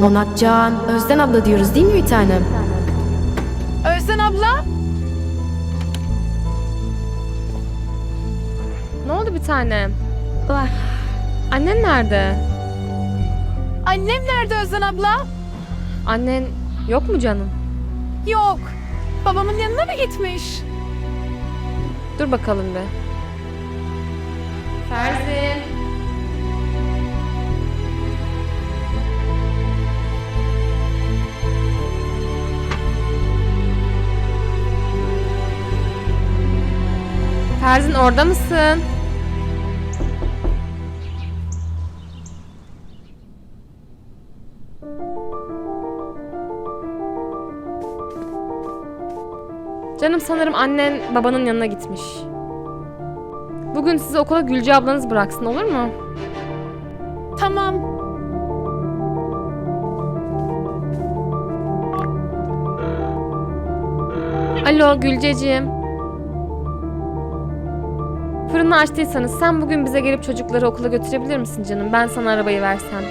Monatcan, Özden abla diyoruz değil mi bir tanem? Özden abla. Ne oldu bir tanem? Annen nerede? Annem nerede Özden abla? Annen yok mu canım? Yok. Babamın yanına mı gitmiş? Dur bakalım bir. Ferzin. Ferzin orada mısın? Canım sanırım annen babanın yanına gitmiş. Bugün sizi okula Gülce ablanız bıraksın olur mu? Tamam. Alo Gülceciğim. Fırını açtıysanız sen bugün bize gelip çocukları okula götürebilir misin canım? Ben sana arabayı versem.